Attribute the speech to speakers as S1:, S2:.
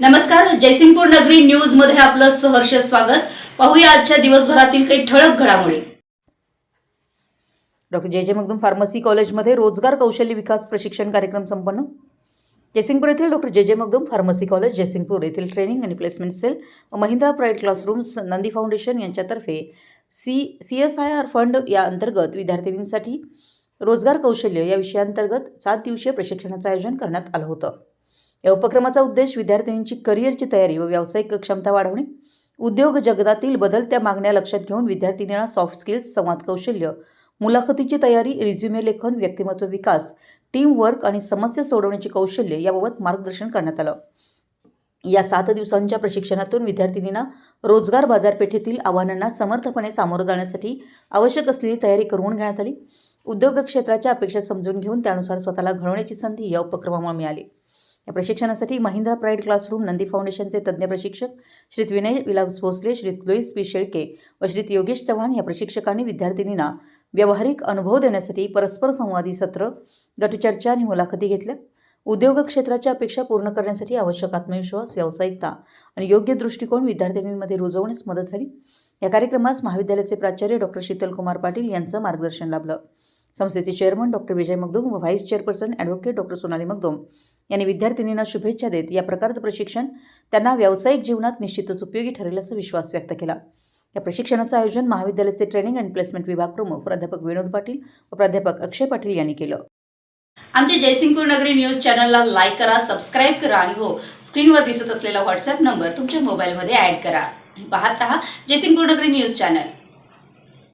S1: नमस्कार जयसिंगपूर नगरी न्यूजमध्ये आपलं सहर्ष स्वागत. पाहूया आजच्या दिवसभरातील काही ठळक घडामोडी.
S2: डॉक्टर जे जे मगदूम फार्मसी कॉलेजमध्ये रोजगार कौशल्य विकास प्रशिक्षण कार्यक्रम संपन्न. जयसिंगपूर येथील डॉक्टर जे जे मगदूम फार्मसी कॉलेज जयसिंगपूर येथील ट्रेनिंग आणि प्लेसमेंट सेल व Mahindra private classrooms Nandi foundation यांच्यातर्फे C C S I R fund या अंतर्गत विद्यार्थिनींसाठी रोजगार कौशल्य या विषयाअंतर्गत सात दिवसीय प्रशिक्षणाचं आयोजन करण्यात आलं होतं. या उपक्रमाचा उद्देश विद्यार्थिनींची करिअरची तयारी व व्यावसायिक क्षमता वाढवणे. उद्योग जगतातील बदलत्या मागण्या लक्षात घेऊन विद्यार्थिनींना सॉफ्ट स्किल्स संवाद कौशल्य मुलाखतीची तयारी रिझ्युमे लेखन व्यक्तिमत्व विकास टीम वर्क आणि समस्या सोडवण्याची कौशल्य याबाबत मार्गदर्शन करण्यात आलं. या सात दिवसांच्या प्रशिक्षणातून विद्यार्थिनींना रोजगार बाजारपेठेतील आव्हानांना समर्थपणे सामोरं जाण्यासाठी आवश्यक असलेली तयारी करून घेण्यात आली. उद्योग क्षेत्राच्या अपेक्षा समजून घेऊन त्यानुसार स्वतःला घडवण्याची संधी या उपक्रमामुळे मिळाली. या प्रशिक्षणासाठी महिंद्रा प्राईड क्लासरूम नंदी फाउंडेशनचे तज्ज्ञ प्रशिक्षक श्रीत विनय विलास भोसले श्रीत लुईस पी. शेळके व श्रीत योगेश चव्हाण या प्रशिक्षकांनी विद्यार्थिनींना व्यावहारिक अनुभव देण्यासाठी परस्पर संवादी सत्र गटचर्चा आणि मुलाखती घेतल्या. उद्योग क्षेत्राच्या अपेक्षा पूर्ण करण्यासाठी आवश्यक आत्मविश्वास व्यावसायिकता आणि योग्य दृष्टिकोन विद्यार्थिनींमध्ये रुजवण्यास मदत झाली. या कार्यक्रमास महाविद्यालयाचे प्राचार्य डॉक्टर शीतलकुमार पाटील यांचं मार्गदर्शन लाभलं. संस्थेचे चेअरमन डॉक्टर विजय मगदूम व vice chairperson advocate doctor Sonali Magdum यांनी विद्यार्थिनींना शुभेच्छा देत या प्रकारचं प्रशिक्षण त्यांना व्यावसायिक जीवनात निश्चितच उपयोगी ठरेल असा विश्वास व्यक्त केला. या प्रशिक्षणाचं आयोजन महाविद्यालयाचे ट्रेनिंग अँड प्लेसमेंट विभाग प्रमुख प्राध्यापक विनोद पाटील व प्राध्यापक अक्षय पाटील यांनी केलं.
S1: आमच्या जयसिंगपूर नगरी न्यूज चॅनलला लाईक करा सबस्क्राईब करा आणि हो स्क्रीनवर दिसत असलेला व्हॉट्सअप नंबर तुमच्या मोबाईलमध्ये ऍड करा. पाहत रहा जयसिंगपूर नगरी न्यूज चॅनल.